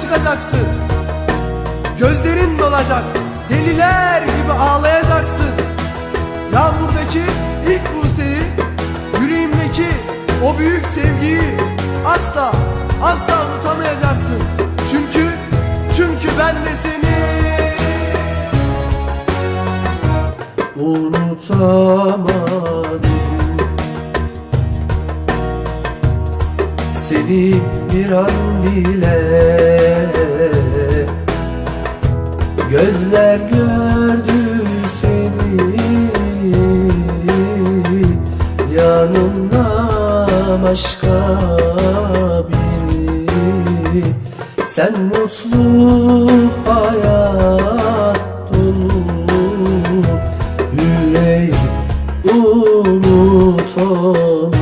çıkacaksın. Gözlerin dolacak Deliler gibi ağlayacaksın. Yağmurdaki ilk buseyi Yüreğimdeki o büyük sevgiyi Asla asla unutamayacaksın. Çünkü çünkü ben de seni unutamadım. Seni bir an bile Gözler gördü seni. Yanımda başka biri. Sen mutlu hayat dolu. Yüreği unut onu.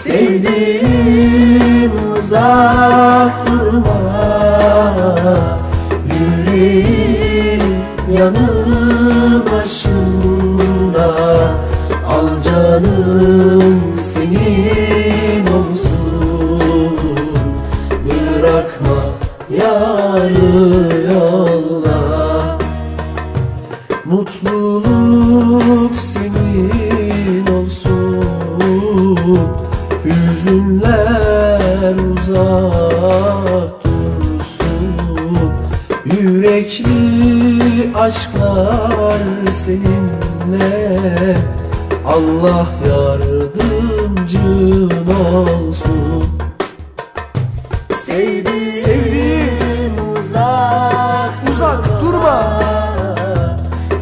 Sevdiğim uzak durma canım senin olsun. Bırakma yarı yolda Mutluluk senin olsun. Hüzünler uzak dursun. Yürekli aşklar seninle Allah yardımcın olsun. Sevdiğim, Sevdiğim uzak Uzak durma.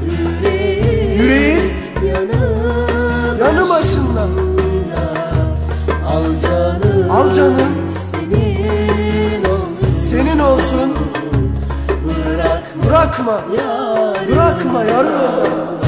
Yüreğin yanı başında. Al canım, Al canım. Senin olsun. Senin olsun. Bırakma. Bırakma. Yarı Bırakma yarı